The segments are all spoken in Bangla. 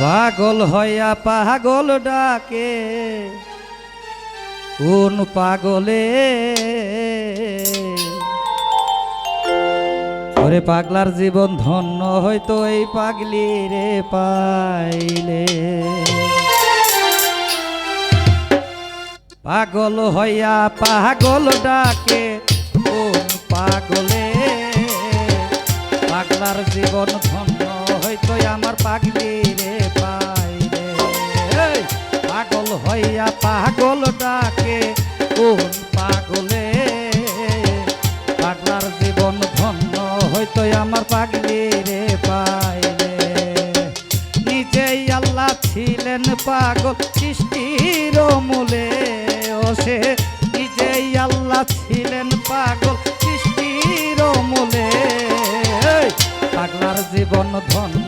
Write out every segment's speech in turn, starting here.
পাগল হইয়া পাগল ডাকে। কোন পাগলে? ওরে পাগলার জীবন ধন্য হয়তো এই পাগলি রে পাইলে। পাগল হইয়া পাগল ডাকে, কোন পাগলে? পাগলার জীবন ধন্য হইতো আমার পাগলি রে পাইলে এই, পাগল হইয়া পাগল ডাকে কোন পাগলে? পাগলার জীবন ধন্য হইতো আমার পাগলি রে পাইলে নিজেই আল্লাহ ছিলেন পাগল সৃষ্টির মূলে ও সে নিজেই আল্লাহ ছিলেন পাগল সৃষ্টির মূলে। পাগলার জীবন ধন্য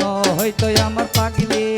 আমার পাগলি।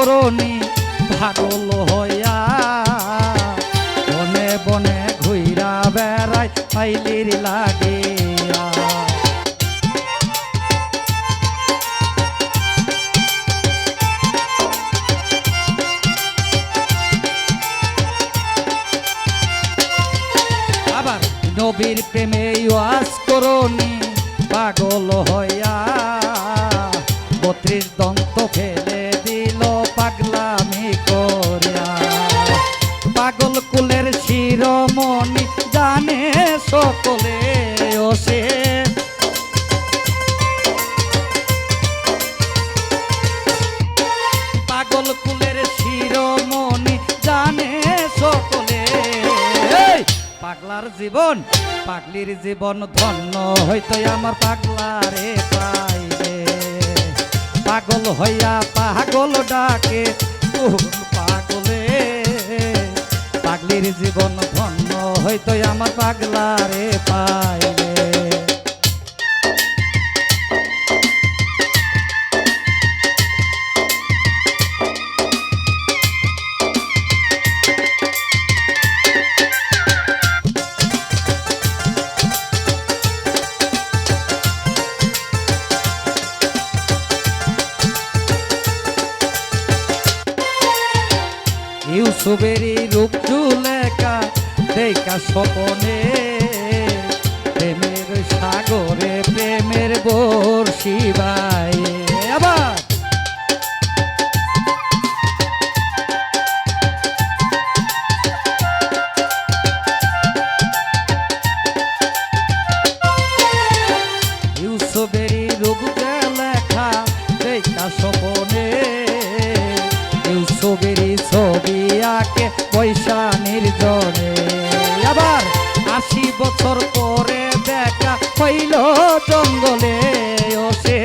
করনি পাগল হইয়া বনে বনে ঘুইরা পাইলির লাগিয়া। আবার নবীর প্রেমে ওয়াস করনি, পাগল হইয়া জীবন, পাগলির জীবন ধন্য হয়তো আমার পাগলারে পাইলে। পাগল হইয়া পাগল ডাকে পাগলে। পাগলির জীবন ধন্য হয়তো আমার পাগলারে পাইলে। ইউসুফেরই রূপ চুলেকা দেখা স্বপনে। প্রেমের সাগরে প্রেমের বর্ষি বাই আঁকে পয়সা নির্জনে। আবার আশি বছর পরে দেখা হইল জঙ্গলে ও সে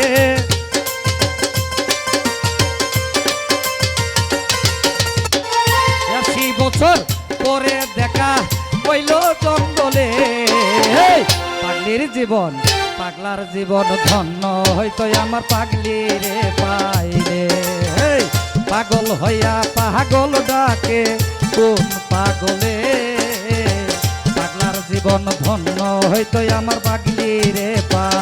আশি বছর পরে দেখা হইল জঙ্গলে। পাগলির জীবন, পাগলার জীবন ধন্য হয়তো আমার পাগলি রে পাইলে। পাগল হইয়া পাগল ডাকে কোন পাগলে? পাগলার জীবন ধন্য হয়তো আমার পাগলি রে পাইলে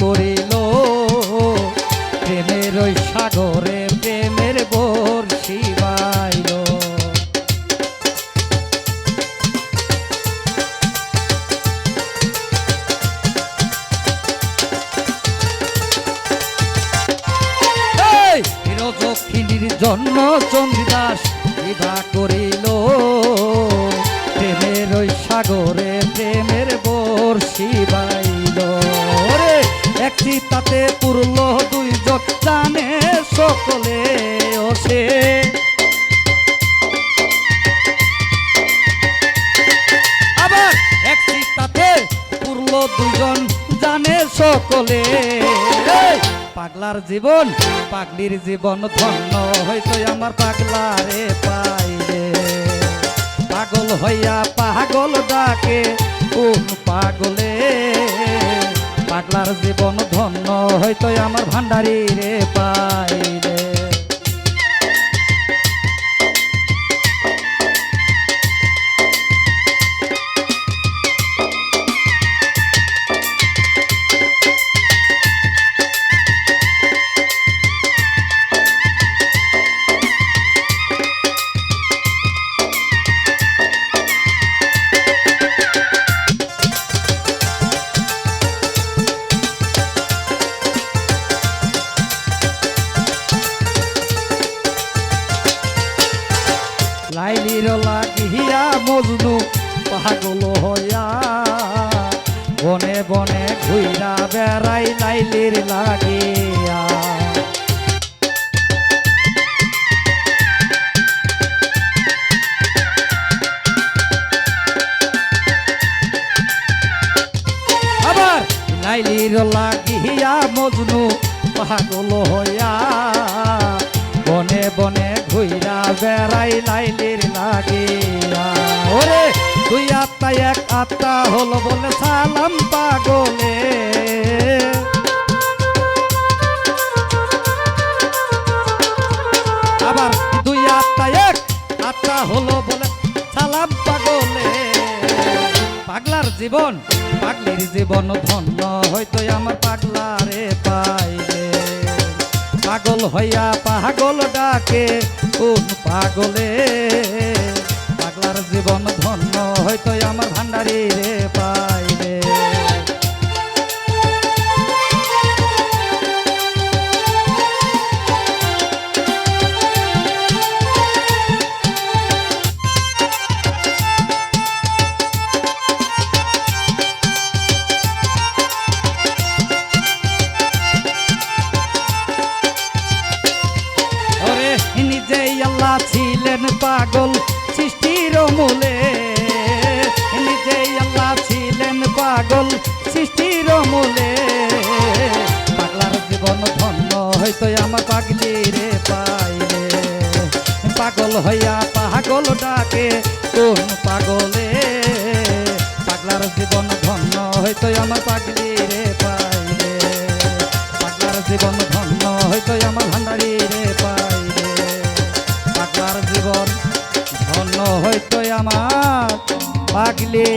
করিল। প্রেমের ওই সাগরে প্রেমের বর্ষি বাইল দক্ষিণীর জন্ম চন্দ্রদাস বিভা করিল। প্রেমের ওই সাগরে প্রেমের বর্ষি বাইল একটি তাতে পুরল দুইজন জানে সকলে ও সে আবার এক চিত্তাতে পুরল দুজন জানে সকলে। পাগলার জীবন, পাগলির জীবন ধন্য হয়তো আমার পাগলারে পাইলে। পাগল হইয়া পাগল ডাকে, কোন পাগলে? পাগলার জীবন ধন্য হয়তো আমার ভান্ডারি রে পাইলে লাইলির লাগিয়া মজনু পাগল হইয়া। বনে বনে ঘুইরা বেড়াই লাইলির লাগিয়া। আবার লাইলির লাগিয়া মজনু পাগল হইয়া। ঘুইরা বেড়াই লাইলির লাগিয়া ওরে, দুই আত্মা, এক আত্মা হলো বলে সালাম পাগলে। আবার দুই আত্মা, এক আত্মা হলো বলে সালাম পাগলে। পাগলার জীবন, পাগলির জীবন ধন্য হয়তো আমার পাগলারে পাইলে। পাগল হইয়া পাগল ডাকে কোন পাগলে? পাগলার জীবন ধন্য হয়তো আমার ভান্ডারি রে ডাকে কোন পাগলে? পাগলার জীবন ধন্য হয়তো আমার পাগলি রে পাইলে। পাগলার জীবন ধন্য হয়তো আমার ভান্ডারি রে পাইলে। পাগলার জীবন ধন্য হয়তো আমার পাগলি